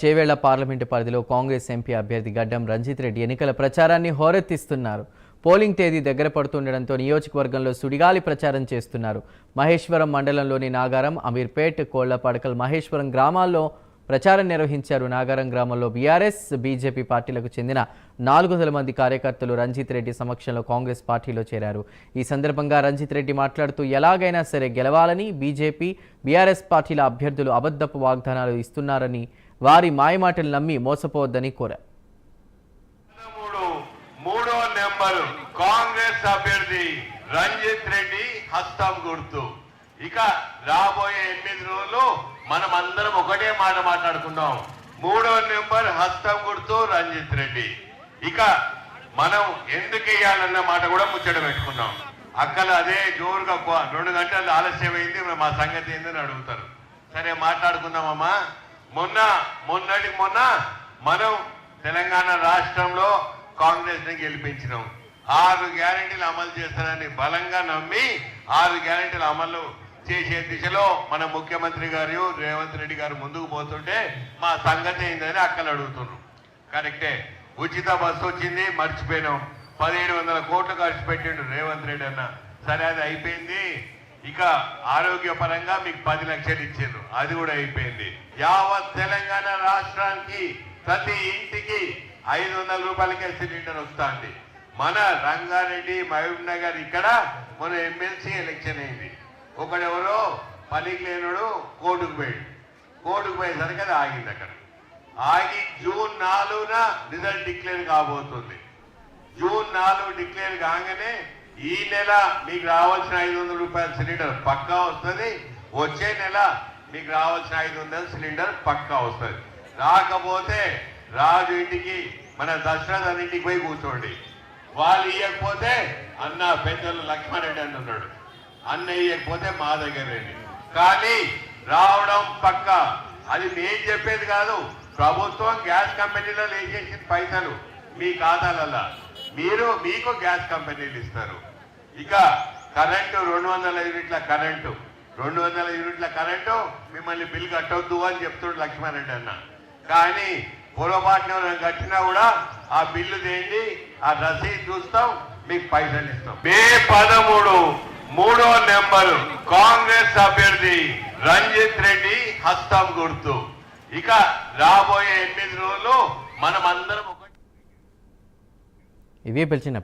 Chevella parliament పరిధిలో Congress MP అభ్యర్థి గడ్డం రంజిత్ రెడ్డి ఎన్నికల ప్రచారాన్ని హోరెత్తిస్తున్నారు. పోలింగ్ తేదీ దగ్గర పడుతుండటంతో నియోజకవర్గంలో సుడిగాలి ప్రచారం చేస్తున్నారు. మహేశ్వరం మండలంలోని నాగారం అమీర్పేట్ కోళ్ళపడకల్ మహేశ్వరం గ్రామాల్లో ప్రచారం నిర్వహించారు. నాగారం గ్రామంలో బీఆర్ఎస్ బీజేపీ పార్టీలకు చెందిన నాలుగు వందల మంది కార్యకర్తలు రంజిత్ రెడ్డి సమక్షంలో కాంగ్రెస్ పార్టీలో చేరారు. ఈ సందర్భంగా రంజిత్ రెడ్డి మాట్లాడుతూ ఎలాగైనా సరే గెలవాలని బీజేపీ బీఆర్ఎస్ పార్టీల అభ్యర్థులు అబద్ధపు వాగ్దానాలు ఇస్తున్నారని వారి మాయమాటలు నమ్మి మోసపోవద్దని కోరారు. మూడు మూడో నెంబర్ కాంగ్రెస్ అభ్యర్థి రంజిత్ రెడ్డి హస్తం గుర్తు. ఇక రాబోయే ఎనిమిది రోజులు మనం అందరం ఒకటే మాట మాట్లాడుకుందాం. మూడో నెంబర్ హస్తం గుర్తు రంజిత్ రెడ్డి. ఇక మనం ఎందుకు వేయాలన్న మాట కూడా ముచ్చట పెట్టుకున్నాం అక్కలు అదే జోరుగా రెండు గంటలు ఆలస్యమైంది మరి మా సంగతి ఏందని అడుగుతారు. సరే మాట్లాడుకుందామమ్మా. మొన్న మొన్నటి మొన్న మనం తెలంగాణ రాష్ట్రంలో కాంగ్రెస్ని గెలిపించినాం. ఆరు గ్యారెంటీలు అమలు చేస్తారని బలంగా నమ్మి ఆరు గ్యారెంటీలు అమలు చేసే దిశలో మన ముఖ్యమంత్రి గారు రేవంత్ రెడ్డి గారు ముందుకు పోతుంటే మా సంగతి ఏందని అక్కలు అడుగుతున్నారు. కరెక్టే. ఉచిత బస్సు వచ్చింది మర్చిపోయినాం. పదిహేడు వందల కోట్లు ఖర్చు పెట్టిండు రేవంత్ రెడ్డి అన్న. సరే అది అయిపోయింది. ఇక ఆరోగ్యపరంగా మీకు పది లక్షలు ఇచ్చిండ్రు. అది కూడా అయిపోయింది. యావత్ తెలంగాణ రాష్ట్రానికి ప్రతి ఇంటికి ఐదు వందల రూపాయలకే సిలిండర్ వస్తుంది. మన రంగారెడ్డి మహబూబ్ నగర్ ఇక్కడ మన ఎమ్మెల్సీ ఎలక్షన్ అయింది. ఒకడెవరో పనికి లేనుడు కోర్టుకు పోయాడు కోర్టుకు పోయేసరికి అది ఆగింది అక్కడ. ఆగి జూన్ నాలుగున రిజల్ట్ డిక్లేర్ కాబోతుంది. జూన్ నాలుగు డిక్లేర్ కాగానే ఈ నెల మీకు రావాల్సిన ఐదు వందల రూపాయల సిలిండర్ పక్కా వస్తుంది. వచ్చే నెల మీకు రావాల్సిన ఐదు వందల సిలిండర్ పక్కా వస్తుంది. రాకపోతే రాజు ఇంటికి మన దశరథ ఇంటికి పోయి కూర్చోండి. వాళ్ళు ఇవ్వకపోతే అన్న పెద్దలు లక్ష్మారెడ్డి అని ఉన్నాడు అన్న ఇవ్వకపోతే మా దగ్గర రండి. కానీ రావడం పక్క. అది నేను చెప్పేది కాదు. ప్రభుత్వం గ్యాస్ కంపెనీలో వేసేసిన పైసలు మీ ఖాతాలలో మీరు మీకు గ్యాస్ కంపెనీలు ఇస్తారు. ఇక కరెంటు రెండు వందల యూనిట్ల కరెంటు. రెండు వందల యూనిట్ల కరెంటు మిమ్మల్ని బిల్ కట్టొద్దు అని చెప్తుడు లక్ష్మారెడ్డి అన్న. కానీ పొరపాటున కట్టినా కూడా ఆ బిల్లు తేండి ఆ రసీదు చూస్తాం మీకు పైసలు ఇస్తాం. మే పదమూడు మూడో నెంబరు కాంగ్రెస్ అభ్యర్థి రంజిత్ రెడ్డి హస్తం గుర్తు. ఇక రాబోయే ఎనిమిది రోజులు మనం అందరం ఒక ఇవే పిలిచిన